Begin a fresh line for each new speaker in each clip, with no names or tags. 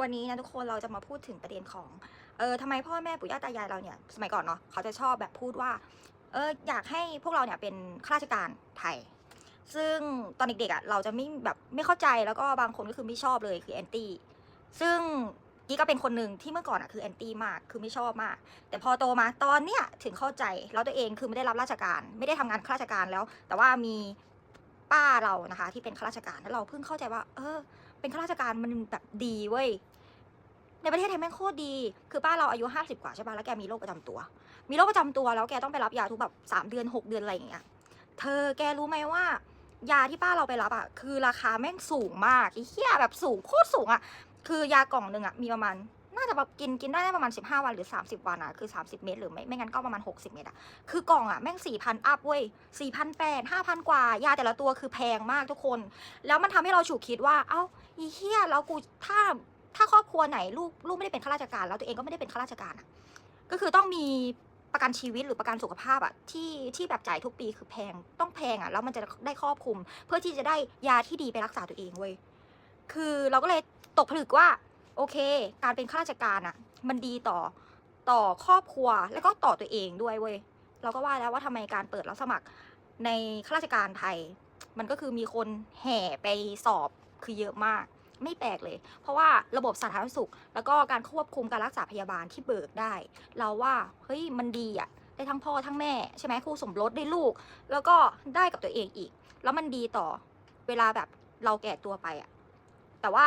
วันนี้นะทุกคนเราจะมาพูดถึงประเด็นของ เออทำไมพ่อแม่ปู่ย่าตายายเราเนี่ย สมัยก่อนเนาะเขาจะชอบแบบพูดว่า เอออยากให้พวกเราเนี่ยเป็นข้าราชการไทย ซึ่งตอนเด็กๆอะเราจะไม่แบบไม่เข้าใจแล้วก็บางคนก็คือไม่ชอบเลยคือแอนตี้ ซึ่งกี้ก็เป็นคนหนึ่งที่เมื่อก่อนอะคือแอนตี้มากคือไม่ชอบมาก แต่พอโตมาตอนเนี้ยถึงเข้าใจแล้วตัวเองคือไม่ได้รับราชการ ไม่ได้ทำงานข้าราชการแล้ว แต่ว่ามี ป้าเรานะคะ ที่เป็นข้าราชการแล้วเราเพิ่งเข้าใจว่า เออ เป็นข้าราชการมันแบบดีเว้ยในประเทศไทยแม่งโคตรดี คือป้าเราอายุห้าสิบกว่าใช่ปะแล้วแกมีโรคประจำตัว มีโรคประจำตัวแล้วแกต้องไปรับยาทุกแบบสามเดือนหกเดือนอะไรอย่างเงี้ย เธอแกรู้ไหมว่า ยาที่ป้าเราไปรับอะ คือราคาแม่งสูงมากไอ้เหี้ยแบบสูงโคตรสูงอะ คือยากล่องหนึ่งอะมีประมาณ น่าจะแบบกินกินได้ประมาณ 15 วันหรือ 30 วันอะคือ 30 เม็ดหรือไม่ไม่งั้นก็ประมาณ 60 เม็ดอะคือกล่องอะแม่ง 4,000 อัพเว้ย4,800 5,000 กว่ายาแต่ละตัวคือแพงมากทุกคน แล้วมันทำให้เราฉุกคิดว่า เอ้าอีเหี้ยแล้วกูถ้าถ้าครอบครัวไหนลูกลูกไม่ได้เป็นข้าราชการ แล้วตัวเองก็ไม่ได้เป็นข้าราชการอะก็คือต้องมีประกันชีวิตหรือประกันสุขภาพอะที่ที่แบบจ่ายทุกปีคือแพงต้องแพงอะแล้วมันจะได้ครอบคลุม เพื่อที่จะได้ยาที่ดีไปรักษาตัวเองเว้ยคือเราก็เลยตกผลึกว่า โอเค การเป็นข้าราชการอะมันดีต่อต่อครอบครัวแล้วก็ต่อตัวเองด้วยเว้ยเราก็ว่าแล้วว่าทำไมการเปิดรับสมัครในข้าราชการไทย มันก็คือมีคนแห่ไปสอบคือเยอะมาก ไม่แปลกเลย เพราะว่าระบบสาธารณสุข แล้วก็การควบคุมการรักษาพยาบาลที่เบิกได้ เราว่าเฮ้ยมันดีอะได้ทั้งพ่อทั้งแม่ใช่ไหมคู่สมรสได้ลูก แล้วก็ได้กับตัวเองอีก แล้วมันดีต่อเวลาแบบเราแก่ตัวไปอะแต่ว่า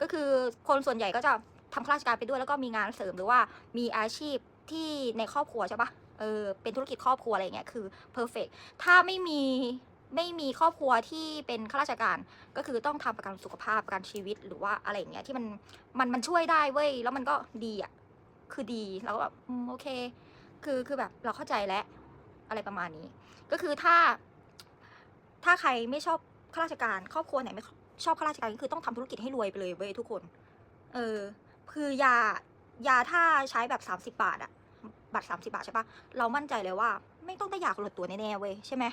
ก็คือคนส่วนใหญ่ก็จะทำข้าราชการไปด้วยแล้วก็มีงานเสริมหรือว่ามีอาชีพที่ในครอบครัวใช่ปะเออเป็นธุรกิจครอบครัวอะไรเงี้ยคือ perfect ถ้าไม่มีไม่มีครอบครัวที่เป็นข้าราชการก็คือต้องทำประกันสุขภาพประกันชีวิตหรือว่าอะไรอย่างเงี้ยที่มันมันมันช่วยได้เว้ยแล้วมันก็ดีอะคือดีแล้วก็แบบโอเค คือคือแบบเราเข้าใจแล้วอะไรประมาณนี้ ก็คือถ้า ถ้าใครไม่ชอบข้าราชการ ครอบครัวไหนไม่ ชอบข้าราชการก็คือต้องทำธุรกิจให้รวยไปเลยเว้ยทุกคน เออ คือยายาถ้าใช้แบบสามสิบ30 บาทอะบัตรสามสิบาทใช่ปะเรามั่นใจเลยว่า ไม่ต้องได้ยาคนละตัวแน่ๆเว้ยใช่ไหม